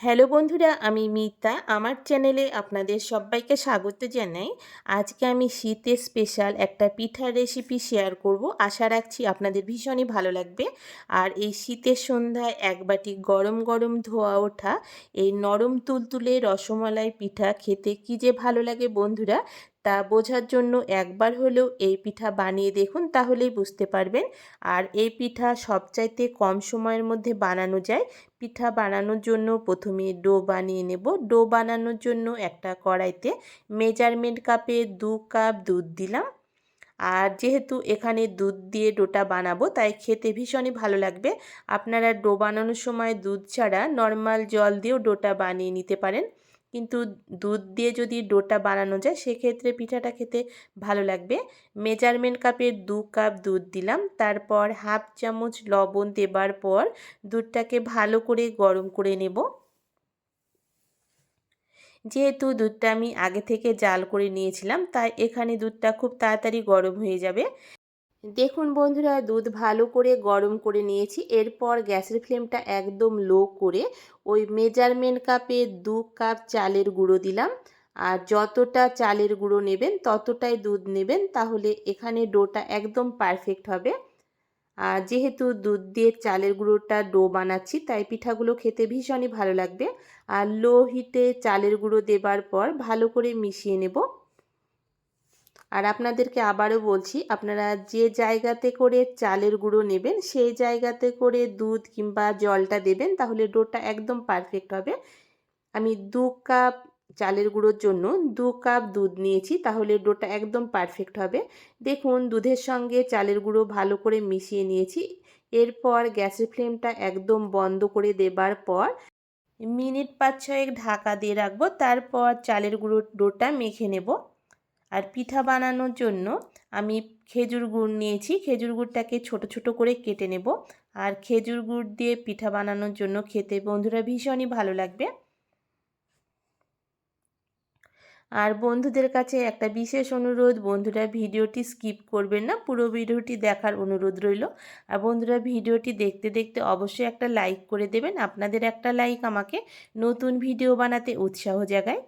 Hello বন্ধুরা, আমি মিতা। আমার চ্যানেলে আপনাদের সবাইকে স্বাগত জানাই। আজকে আমি শীতের স্পেশাল একটা পিঠার রেসিপি শেয়ার করব। আশা রাখছি আপনাদের ভীষণই ভালো লাগবে। আর এই শীতের সন্ধ্যায় এক বাটি গরম গরম ধোয়া ওঠা, এই নরম তুলতুলে রসমালাই পিঠা খেতে কি যে ভালো লাগে বন্ধুরা তা বোঝার জন্য একবার হলেও এই পিঠা বানিয়ে দেখুন, তাহলেই বুঝতে পারবেন। আর এই পিঠা সবচাইতে কম সময়ের মধ্যে বানানো যায়। পিঠা বানানোর জন্য প্রথমে ডো বানিয়ে নেব। ডো বানানোর জন্য একটা কড়াইতে মেজারমেন্ট কাপে দু কাপ দুধ দিলাম। আর যেহেতু এখানে দুধ দিয়ে ডোটা বানাবো, তাই খেতে ভীষণই ভালো লাগবে। আপনারা ডো বানানোর সময় দুধ ছাড়া নর্মাল জল দিয়েও ডোটা বানিয়ে নিতে পারেন। কিন্তু দুধ দিয়ে যদি ডোটা বানানো যায়, সেক্ষেত্রে পিঠাটা খেতে ভালো লাগবে। মেজারমেন্ট কাপে দু কাপ দুধ দিলাম। তারপর হাফ চামচ লবণ দেবার পর দুধটাকে ভালো করে গরম করে নেব। যেহেতু দুধটা আমি আগে থেকে জাল করে নিয়েছিলাম, তাই এখানে দুধটা খুব তাড়াতাড়ি গরম হয়ে যাবে। দেখুন বন্ধুরা, দুধ ভালো করে গরম করে নিয়েছি। এরপর গ্যাসের ফ্লেমটা একদম লো করে ওই মেজারমেন্ট কাপে দু কাপ চালের গুঁড়ো দিলাম। আর যতটা চালের গুঁড়ো নেবেন, ততটাই দুধ নেবেন, তাহলে এখানে ডোটা একদম পারফেক্ট হবে। আর যেহেতু দুধ দিয়ে চালের গুঁড়োটা ডো বানাচ্ছি, তাই পিঠাগুলো খেতে ভীষণই ভালো লাগবে। আর লো হিটে চালের গুঁড়ো দেবার পর ভালো করে মিশিয়ে নেব। আর আপনাদেরকে আবারও বলছি, আপনারা যে জায়গাতে করে চালের গুঁড়ো নেবেন, সেই জায়গাতে করে দুধ কিংবা জলটা দেবেন, তাহলে ডোটা একদম পারফেক্ট হবে। আমি দু কাপ চালের গুঁড়োর জন্য দু কাপ দুধ নিয়েছি, তাহলে ডোটা একদম পারফেক্ট হবে। দেখুন, দুধের সঙ্গে চালের গুঁড়ো ভালো করে মিশিয়ে নিয়েছি। এরপর গ্যাসের ফ্লেমটা একদম বন্ধ করে দেবার পর মিনিট পাঁচ ছয়েক ঢাকা দিয়ে রাখব, তারপর চালের গুঁড়ো ডোটা মেখে নেব। আর পিঠা বানানোর জন্য আমি খেজুর গুড় নিয়েছি। খেজুর গুড়টাকে ছোট ছোট করে কেটে নেব। আর খেজুর গুড় দিয়ে পিঠা বানানোর জন্য খেতে বন্ধুরা ভীষণই ভালো লাগবে। আর বন্ধুদের কাছে একটা বিশেষ অনুরোধ, বন্ধুরা ভিডিওটি স্কিপ করবেন না, পুরো ভিডিওটি দেখার অনুরোধ রইল। আর বন্ধুরা ভিডিওটি দেখতে দেখতে অবশ্যই একটা লাইক করে দেবেন। আপনাদের একটা লাইক আমাকে নতুন ভিডিও বানাতে উৎসাহ জাগায়।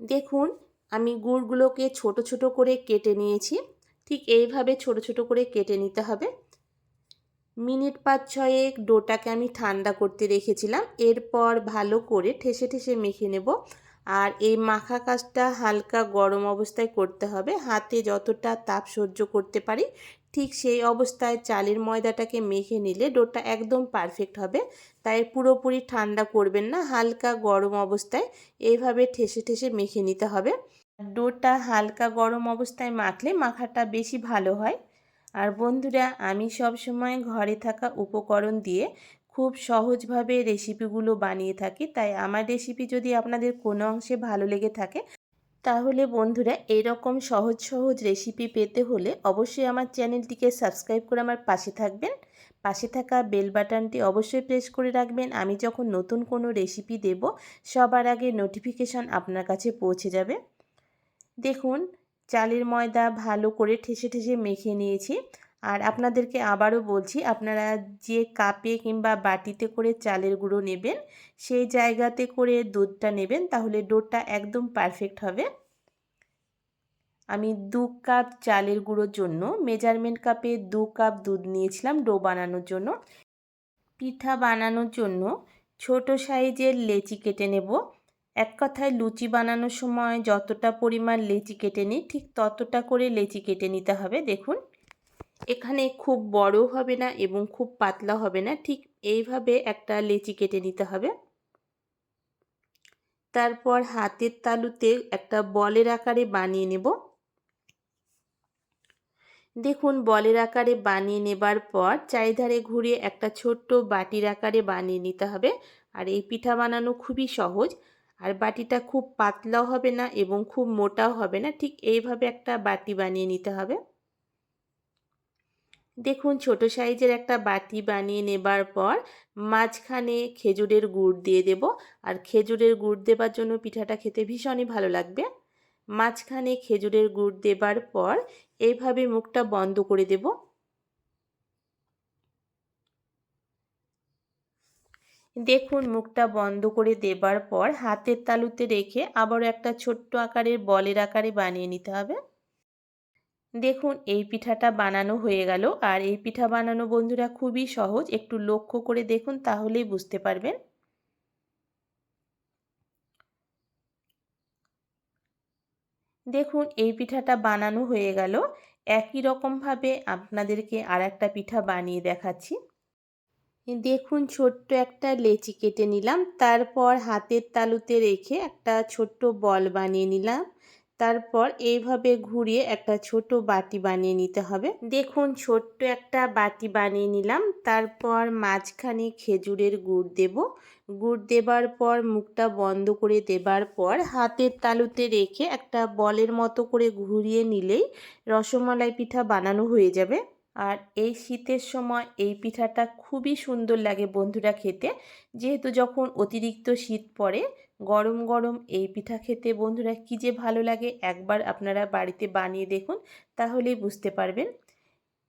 দেখুন আমি গুড়গুলোকে ছোট ছোট করে কেটে নিয়েছি। ঠিক এইভাবে ছোট ছোট করে কেটে নিতে হবে। মিনিট পাঁচ ছয়েক ডোটাকে আমি ঠান্ডা করতে রেখেছিলাম। এরপর ভালো করে ঠেসে ঠেসে মেখে নেব। আর এই মাখা কাজটা হালকা গরম অবস্থায় করতে হবে। হাতে যতটা তাপ সহ্য করতে পারি ঠিক সেই অবস্থায় চালের ময়দাটাকে মেখে নিলে ডোটা একদম পারফেক্ট হবে। তাই পুরোপুরি ঠান্ডা করবেন না, হালকা গরম অবস্থায় এইভাবে ঠেসে ঠেসে মেখে নিতে হবে। ডোটা হালকা গরম অবস্থায় মাখলে মাখাটা বেশি ভালো হয়। আর বন্ধুরা, আমি সব সময় ঘরে থাকা উপকরণ দিয়ে খুব সহজভাবে রেসিপিগুলো বানিয়ে থাকি। তাই আমার রেসিপি যদি আপনাদের কোনো অংশে ভালো লেগে থাকে তাহলে বন্ধুরা এরকম সহজ সহজ রেসিপি পেতে হলে অবশ্যই আমার চ্যানেলটিকে সাবস্ক্রাইব করে আমার পাশে থাকবেন। পাশে থাকা বেল বাটনটি অবশ্যই প্রেস করে রাখবেন। আমি যখন নতুন কোনো রেসিপি দেব, সবার আগে নোটিফিকেশান আপনার কাছে পৌঁছে যাবে। দেখুন, চালের ময়দা ভালো করে ঠেসে ঠেসে মেখে নিয়েছি। আর আপনাদেরকে আবারও বলছি, আপনারা যে কাপে কিংবা বাটিতে করে চালের গুঁড়ো নেবেন, সেই জায়গাতে করে দুধটা নেবেন, তাহলে ডোটা একদম পারফেক্ট হবে। আমি দু কাপ চালের গুঁড়োর জন্য, মেজারমেন্ট কাপে দু কাপ দুধ নিয়েছিলাম ডো বানানোর জন্য। পিঠা বানানোর জন্য ছোট সাইজের লেচি কেটে নেব। এক কথায় লুচি বানানোর সময় যতটা পরিমাণ লেচি কেটে নিই, ঠিক ততটা করে লেচি কেটে নিতে হবে, দেখুন। এখানে খুব বড় হবে না এবং খুব পাতলা হবে না। ঠিক এইভাবে একটা লেচি কেটে নিতে হবে। তারপর হাতের তালুতে একটা বলের আকারে বানিয়ে নেব। দেখুন, বলের আকারে বানিয়ে নেবার পর চারিধারে ঘুরিয়ে একটা ছোট্ট বাটির আকারে বানিয়ে নিতে হবে। আর এই পিঠা বানানো খুবই সহজ। আর বাটিটা খুব পাতলাও হবে না এবং খুব মোটাও হবে না। ঠিক এইভাবে একটা বাটি বানিয়ে নিতে হবে। দেখুন, ছোট সাইজের একটা বাটি বানিয়ে নেবার পর মাঝখানে খেজুরের গুড় দিয়ে দেব। আর খেজুরের গুড় দেবার জন্য পিঠাটা খেতে ভীষণই ভালো লাগবে। মাঝখানে খেজুরের গুড় দেবার পর এইভাবে মুখটা বন্ধ করে দেব। দেখুন, মুখটা বন্ধ করে দেবার পর হাতের তালুতে রেখে আবারও একটা ছোট্ট আকারের বলের আকারে বানিয়ে নিতে হবে। দেখুন, এই পিঠাটা বানানো হয়ে গেল। আর এই পিঠা বানানো বন্ধুরা খুবই সহজ। একটু লক্ষ্য করে দেখুন, তাহলেই বুঝতে পারবেন। দেখুন, এই পিঠাটা বানানো হয়ে গেল। একই রকমভাবে আপনাদেরকে আর একটা পিঠা বানিয়ে দেখাচ্ছি। দেখুন, ছোট্ট একটা লেচি কেটে নিলাম। তারপর হাতের তালুতে রেখে একটা ছোট্ট বল বানিয়ে নিলাম। তারপর এইভাবে ঘুরিয়ে একটা ছোট বাটি বানিয়ে নিতে হবে। দেখুন, ছোট্ট একটা বাটি বানিয়ে নিলাম। তারপর মাঝখানে খেজুরের গুড় দেব। গুড় দেবার পর মুখটা বন্ধ করে দেবার পর হাতের তালুতে রেখে একটা বলের মতো করে ঘুরিয়ে নিলেই রসমালাই পিঠা বানানো হয়ে যাবে। আর এই শীতের সময় এই পিঠাটা খুবই সুন্দর লাগে বন্ধুরা খেতে। যেহেতু যখন অতিরিক্ত শীত পড়ে গরম গরম এই পিঠা খেতে বন্ধুরা কী যে ভালো লাগে একবার আপনারা বাড়িতে বানিয়ে দেখুন, তাহলেই বুঝতে পারবেন।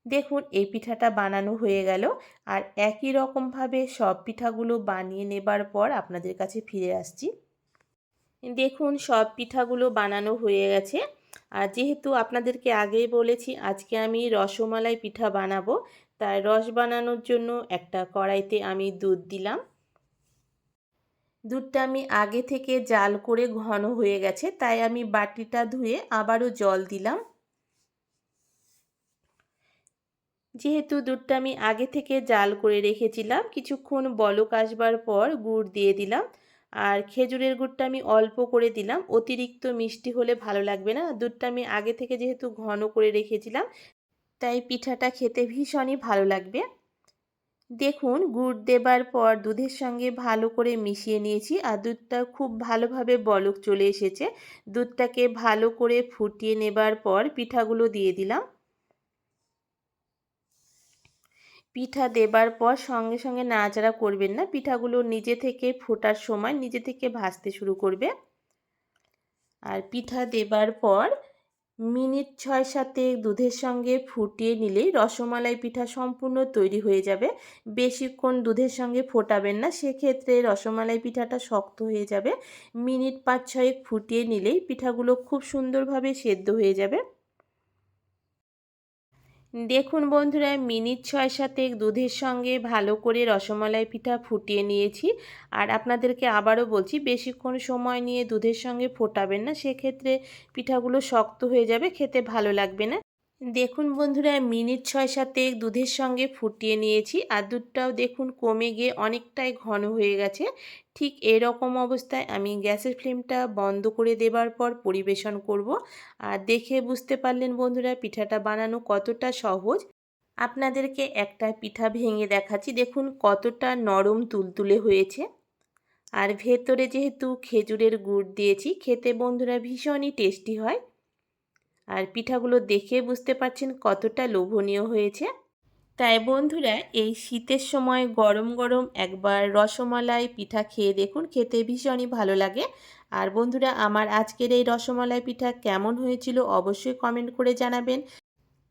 দেখুন, এই পিঠাটা বানানো হয়ে গেল আর একই রকমভাবে সব পিঠাগুলো বানিয়ে নেবার পর আপনাদের কাছে ফিরে আসছি। দেখুন, সব পিঠাগুলো বানানো হয়ে গেছে আর যেহেতু আপনাদেরকে আগেই বলেছি আজকে আমি রসমালাই পিঠা বানাবো, তাই রস বানানোর জন্য একটা কড়াইতে আমি দুধ দিলাম। দুধটা আমি আগে থেকে জাল করে ঘন হয়ে গেছে, তাই আমি বাটিটা ধুয়ে আবারও জল দিলাম। যেহেতু দুধটা আমি আগে থেকে জাল করে রেখেছিলাম, কিছুক্ষণ বলক আসবার পর গুড় দিয়ে দিলাম। আর খেজুরের গুড়টা আমি অল্প করে দিলাম, অতিরিক্ত মিষ্টি হলে ভালো লাগবে না। দুধটা আমি আগে থেকে যেহেতু ঘন করে রেখেছিলাম, তাই পিঠাটা খেতে ভীষণই ভালো লাগবে। দেখুন, গুড় দেবার পর দুধের সঙ্গে ভালো করে মিশিয়ে নিয়েছি আর দুধটা খুব ভালোভাবে বলক চলে এসেছে। দুধটাকে ভালো করে ফুটিয়ে নেবার পর পিঠাগুলো দিয়ে দিলাম। পিঠা দেবার পর সঙ্গে সঙ্গে নাড়াচাড়া করবেন না, পিঠাগুলো নিজে থেকে ফোটার সময় নিজে থেকে ভাজতে শুরু করবে। আর পিঠা দেবার পর মিনিট ছয় সাতে দুধের সঙ্গে ফুটিয়ে নিলেই রসমালাই পিঠা সম্পূর্ণ তৈরি হয়ে যাবে। বেশিক্ষণ দুধের সঙ্গে ফোটাবেন না, সেক্ষেত্রে রসমালাই পিঠাটা শক্ত হয়ে যাবে। মিনিট পাঁচ ছয়েক ফুটিয়ে নিলেই পিঠাগুলো খুব সুন্দরভাবে সেদ্ধ হয়ে যাবে। দেখুন বন্ধুরা, মিনিট ছয় সাথে দুধের সঙ্গে ভালো করে রসমালাই পিঠা ফুটিয়ে নিয়েছি। আর আপনাদেরকে আবারও বলছি, বেশিক্ষণ সময় নিয়ে দুধের সঙ্গে ফোটাবেন না, সেক্ষেত্রে পিঠাগুলো শক্ত হয়ে যাবে, খেতে ভালো লাগবে না। দেখুন বন্ধুরা, মিনিট ছয় সাথে দুধের সঙ্গে ফুটিয়ে নিয়েছি আর দুধটাও দেখুন কমে গিয়ে অনেকটাই ঘন হয়ে গেছে। ঠিক এরকম অবস্থায় আমি গ্যাসের ফ্লেমটা বন্ধ করে দেবার পর পরিবেশন করব। আর দেখে বুঝতে পারলেন বন্ধুরা, পিঠাটা বানানো কতটা সহজ। আপনাদেরকে একটা পিঠা ভেঙে দেখাচ্ছি। দেখুন কতটা নরম তুলতুলে হয়েছে। আর ভেতরে যেহেতু খেজুরের গুড় দিয়েছি, খেতে বন্ধুরা ভীষণই টেস্টি হয়। আর পিঠাগুলো দেখে বুঝতে পারছেন কতটা লোভনীয় হয়েছে। তাই বন্ধুরা, এই শীতের সময় গরম গরম একবার রসমালাই পিঠা খেয়ে দেখুন, খেতে ভীষণই ভালো লাগে। আর বন্ধুরা, আমার আজকের এই রসমালাই পিঠা কেমন হয়েছিল অবশ্যই কমেন্ট করে জানাবেন।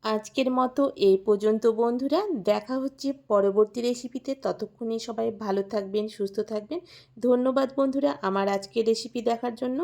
আজকের মতো এই পর্যন্ত বন্ধুরা, দেখা হচ্ছে পরবর্তী রেসিপিতে ততক্ষণে সবাই ভালো থাকবেন, সুস্থ থাকবেন। ধন্যবাদ বন্ধুরা, আমার আজকের রেসিপি দেখার জন্য।